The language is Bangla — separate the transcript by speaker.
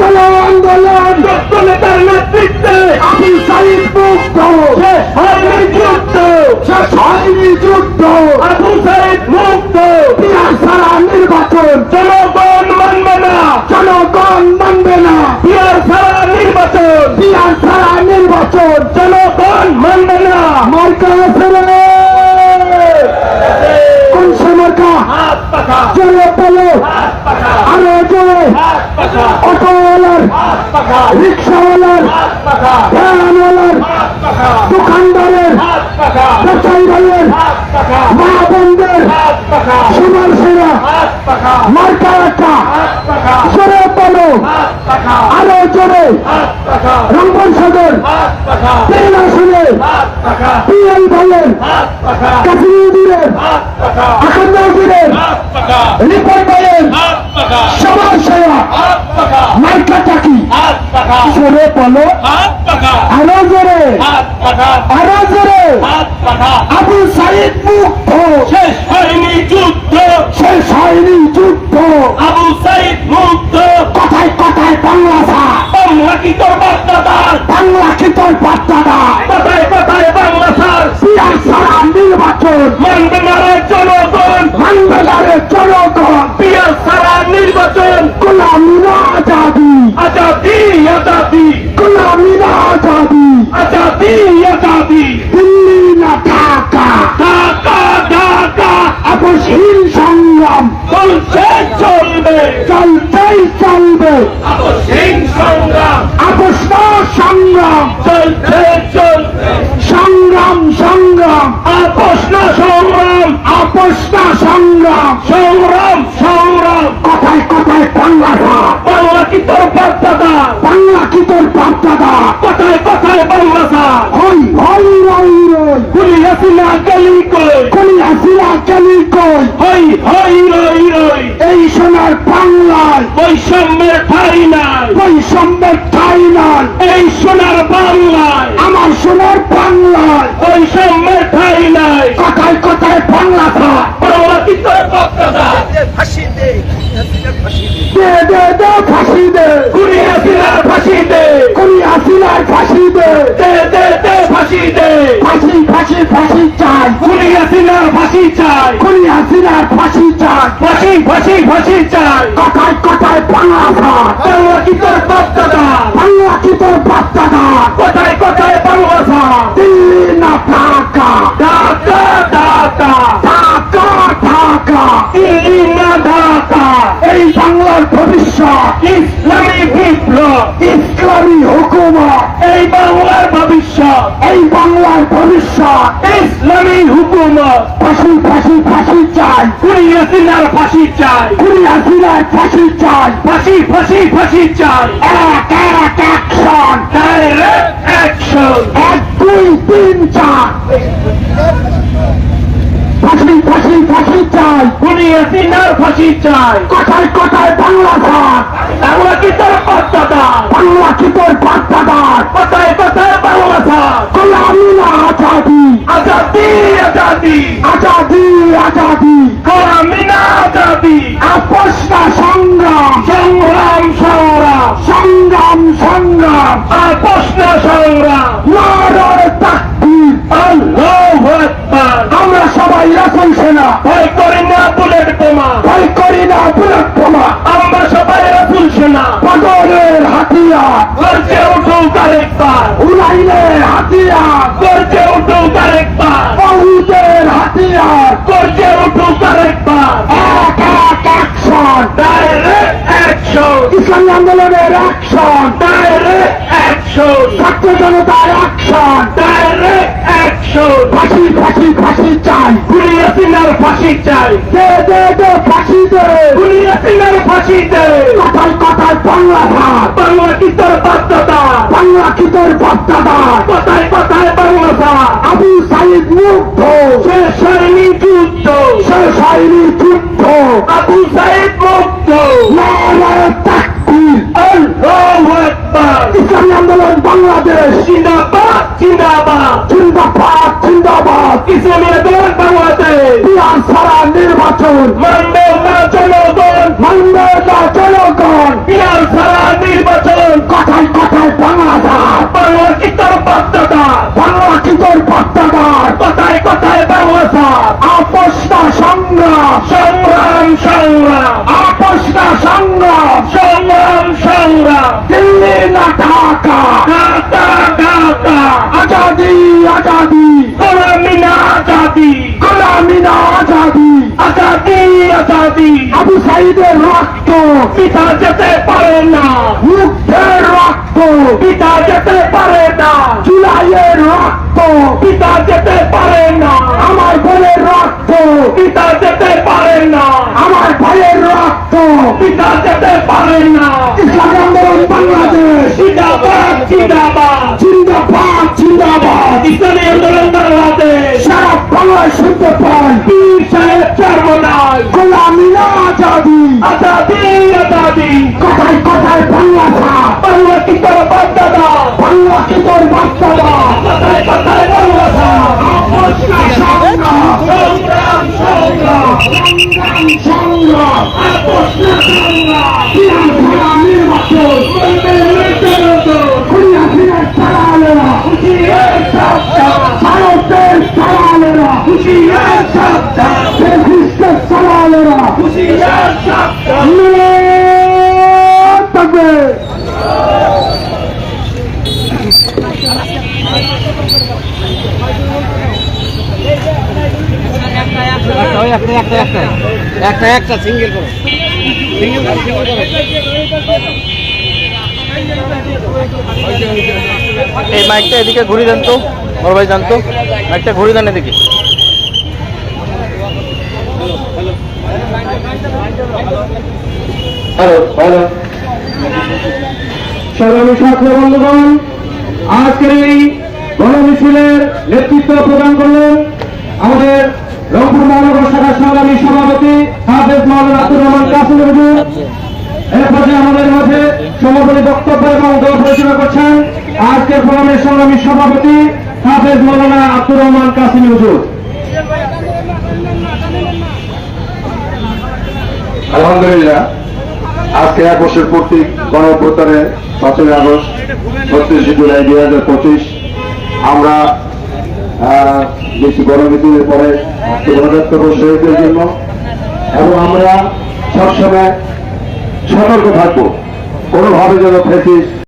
Speaker 1: আন্দোলন আন্দোলন। দক্ষ
Speaker 2: নেতার নেতৃত্বে আমি সাহিদ মুক্ত। যুদ্ধ।
Speaker 1: সে সৈনী যুদ্ধ।
Speaker 2: আবু সাহিদ মুক্ত।
Speaker 1: বিহার সারা নির্বাচন।
Speaker 2: জনগণ মানবে না।
Speaker 1: জনগণ মানবে না।
Speaker 2: বিহার সারা নির্বাচন।
Speaker 1: বিহার সারা নির্বাচন।
Speaker 2: জনগণ মানবে না।
Speaker 1: মার্কা ফেলে। কোন সে মার্কা? জোরে। রিক্সাওয়ালার
Speaker 2: পাখা
Speaker 1: ভ্যানওয়ালার দোকানদারের
Speaker 2: হাত পাখা।
Speaker 1: ব্যবসায়ী ভাইয়ের
Speaker 2: হাত পাখা।
Speaker 1: মা বোনদের
Speaker 2: হাত
Speaker 1: মার্কা একটা জোরে বলো আরও জোরে রঙ্গন
Speaker 2: পাখা
Speaker 1: তিন আসনে পিএল ভাইয়ের কাশ্মীরের আকান্দাউদ্দিনের রিপন ভাইয়ের সবার সেরা মার্কা চাকি জোরে বলো আরও জোরে আরও জোরে
Speaker 2: কি তোর বাচ্চাদার
Speaker 1: বাংলা কি তোর বাচ্চারা
Speaker 2: কোথায় কোথায় বাংলা স্যার
Speaker 1: পিয়ার ছাড়া নির্বাচন।
Speaker 2: মানবে না রে জনগণ
Speaker 1: মানবে না রে জনগণ
Speaker 2: পিয়ার সারা নির্বাচন
Speaker 1: গোলামিনা আজাদি
Speaker 2: আজাদি আজাদি
Speaker 1: গোলামিনা আজাদি
Speaker 2: আজাদি আজাদি
Speaker 1: দিল্লি না ঢাকা
Speaker 2: ঢাকা ঢাকা
Speaker 1: আপসহীন সংগ্রাম
Speaker 2: চলছে চলবে
Speaker 1: চলতেই চলবে
Speaker 2: আপসহীন সংগ্রাম
Speaker 1: আপোষ না সংগ্রাম
Speaker 2: চলছে চলবে
Speaker 1: সংগ্রাম সংগ্রাম
Speaker 2: আপোষ না সংগ্রাম
Speaker 1: আপোষ না সংগ্রাম
Speaker 2: সংগ্রাম।
Speaker 1: কথায় কথায় বাংলা
Speaker 2: বাংলা কি তোর বাচ্চাদার
Speaker 1: বাংলা কি তোর বাচ্চারা
Speaker 2: কথায় কথায় বাংলা সার
Speaker 1: হই হই রই রই
Speaker 2: গুলি হাসিনা গলি কই?
Speaker 1: কলি কেলি কই?
Speaker 2: হই হই রই রই।
Speaker 1: এই সোনার বাংলায়।
Speaker 2: বৈষম্যের ঠাই নাই।
Speaker 1: বৈষম্যের ঠাই নাই।
Speaker 2: এই সোনার বাংলায়।
Speaker 1: আমার সোনার বাংলায়।
Speaker 2: বৈষম্যের ঠাই নাই।
Speaker 1: কথায় কথায় বাংলা ভাষা
Speaker 2: বাংলা কি তোর বাচ্চাদার
Speaker 3: ফাঁসি দে হাসিনার ফাঁসি দে
Speaker 1: দে দে ফাঁসি দে
Speaker 2: গুলি হাসিনার ফাঁসি দে
Speaker 1: কলি আসিলার ফাঁসি দে
Speaker 2: দে দে দে ফাঁসি দে
Speaker 1: ফাঁসি ফাঁসি ফাঁসি চাই।
Speaker 2: গুলি হাসিনার ফাঁসি চাই।
Speaker 1: কলি আসিলার ফাঁসি চাই।
Speaker 2: ফাঁসি ফাঁসি ফাঁসি চাই।
Speaker 1: কথায় কথায় বাংলা ভাষা
Speaker 2: বাংলা কি তোর বাচ্চাদার
Speaker 1: বাংলা কি তোর বাচ্চারা
Speaker 2: কোথায় কোথায় বাংলা সার
Speaker 1: দিল্লি না ঢাকা।
Speaker 2: ঢাকা ঢাকা।
Speaker 1: ঢাকা ঢাকা।
Speaker 2: দিল্লি
Speaker 1: বাংলার ভবিষ্যৎ
Speaker 2: ইসলামী বিপ্লব
Speaker 1: ইসলামী হুকুমত
Speaker 2: এই বাংলার ভবিষ্যৎ
Speaker 1: এই বাংলার ভবিষ্যৎ
Speaker 2: ইসলামী হুকুমত
Speaker 1: ফাঁসি ফাঁসি ফাঁসি চাই
Speaker 2: কুড়ি হাসিনার ফাঁসি চাই
Speaker 1: কুড়ি আসিলার ফাঁসি চাই
Speaker 2: ফাঁসি ফাঁসি ফাঁসি চাই
Speaker 1: এক এক অ্যাকশন
Speaker 2: ডাইরেক্ট অ্যাকশন
Speaker 1: এক দুই তিন চার ফাঁসি ফাঁসি ফাঁসি চাই
Speaker 2: হাসিনার ফাঁসি চাই।
Speaker 1: কথায় কথায় বাংলা ভাত
Speaker 2: বাংলা কি তোর বাচ্চাদার
Speaker 1: বাংলা কি তোর বাচ্চাদার
Speaker 2: কোথায় কোথায় বাংলা সার
Speaker 1: গোলামিনা আজাদি।
Speaker 2: আজাদি আজাদি।
Speaker 1: আজাদি আজাদি।
Speaker 2: গোলামিনা আজাদি।
Speaker 1: আপোষ না সংগ্রাম।
Speaker 2: সংগ্রাম সংগ্রাম।
Speaker 1: সংগ্রাম সংগ্রাম।
Speaker 2: আপোষ না সংগ্রাম।
Speaker 1: নারায় তাকবীর।
Speaker 2: আল্লাহু আকবার।
Speaker 1: আমরা সবাই রাসুল সেনা।
Speaker 2: ভয় করি
Speaker 1: হাতিয়ার
Speaker 2: গর্জে উঠুক আরেকবার।
Speaker 1: উড়াইলের হাতিয়ার।
Speaker 2: গর্জে উঠুক আরেকবার।
Speaker 1: বহুদের হাতিয়ার।
Speaker 2: গর্জে উঠুক আরেকবার।
Speaker 1: এক এক অ্যাকশন
Speaker 2: ডাইরেক্ট অ্যাকশন
Speaker 1: ইসলামী আন্দোলনের অ্যাকশন
Speaker 2: ডাইরেক্ট অ্যাকশন
Speaker 1: ছাত্র জনতার অ্যাকশন
Speaker 2: ডাইরেক্ট অ্যাকশন
Speaker 1: ফাঁসি ফাঁসি ফাঁসি চাই।
Speaker 2: হাসিনার ফাঁসি চাই।
Speaker 1: দে দে দে ফাঁসি দে।
Speaker 2: গুলি হাসিনার ফাঁসি দে
Speaker 1: কথায় কথায় বাংলা ভাত।
Speaker 2: বাংলা কি তোর বাধ্যতা
Speaker 1: বাংলা কি তোর
Speaker 2: কোথায় কোথায় বাংলা সার
Speaker 1: আবু সাইদ মুগ্ধ।
Speaker 2: শেষ হয়নি যুদ্ধ।
Speaker 1: শেষ হয়নি যুদ্ধ।
Speaker 2: আবু সাইদ
Speaker 1: ইসলামী আন্দোলন বাংলাদেশ।
Speaker 2: জিন্দাবাদ জিন্দাবাদ।
Speaker 1: জিন্দাবাদ। জিন্দাবাদ।
Speaker 2: ইসলামী আন্দোলন
Speaker 1: বিহার ছাড়া নির্বাচন।
Speaker 2: মানবে না জনগণ।
Speaker 1: মানবে না জনগণ।
Speaker 2: বিহার ছাড়া নির্বাচন।
Speaker 1: কথায় কথায় বাংলা ভাত
Speaker 2: বাংলা কি তোর বাধ্যদার
Speaker 1: বাংলা কি তোর
Speaker 2: কথায় কথায় বাংলা স্যার
Speaker 1: সংগ্রাম।
Speaker 2: সংগ্রাম সংগ্রাম।
Speaker 1: আজাদি আবু সাইদের রক্ত
Speaker 2: পিতা যেতে পারে না।
Speaker 1: মুগ্ধের রক্ত
Speaker 2: পিতা যেতে পারে না।
Speaker 1: জুলাইয়ের রক্ত
Speaker 2: পিতা যেতে পারে না।
Speaker 1: আমার বোনের রক্ত
Speaker 2: পিতা যেতে পারে না।
Speaker 1: আমার ভাইয়ের রক্ত
Speaker 2: পিতা যেতে পারে না।
Speaker 1: ইসলাম আন্দোলন বাংলাদেশ।
Speaker 2: জিন্দাবাদ জিন্দাবাদ।
Speaker 1: জিন্দাবাদ জিন্দাবাদ।
Speaker 2: ইসলামী আন্দোলন বাংলাদেশ।
Speaker 1: বাংলায় শুনতে পাই।
Speaker 2: পীর সাহেব চারমনাই
Speaker 1: গোলামি না আজাদি
Speaker 2: আজাদি আজাদি।
Speaker 4: একটা একটা একটা একটা একটা সিঙ্গেল এই মাইকটা এদিকে ঘুরি দেন তো, বড় ভাই জানতো। মাইকটা ঘুরি দেন এদিকে।
Speaker 1: সংগ্রামী ছাত্র বন্ধুগণ, আজকের এই গণমিছিলের নেতৃত্ব প্রদান করলেন আমাদের রংপুর মহানগর শাখার সংগ্রামী সভাপতি হাফেজ মাওলানা আব্দুর রহমান কাসিম হুজুর এর পর্যায়ে আমাদের মাঝে সমাপনী বক্তব্য এবং দল পরিচালনা করছেন আজকের ফোরামের সংগ্রামী সভাপতি হাফেজ মাওলানা আব্দুর রহমান কাসিম হুজুর
Speaker 5: আলহামদুলিল্লাহ, আজকে এক বছর কর্তৃক গণপ্রতারে সতেরোই আগস্ট ছত্রিশে জুলাই দুই হাজার পঁচিশ, আমরা বেশি গণমিতির পরে গণতন্ত্র শহীদের জন্য, এবং আমরা সবসময় সতর্ক থাকব। কোনোভাবে যেন ফেসিস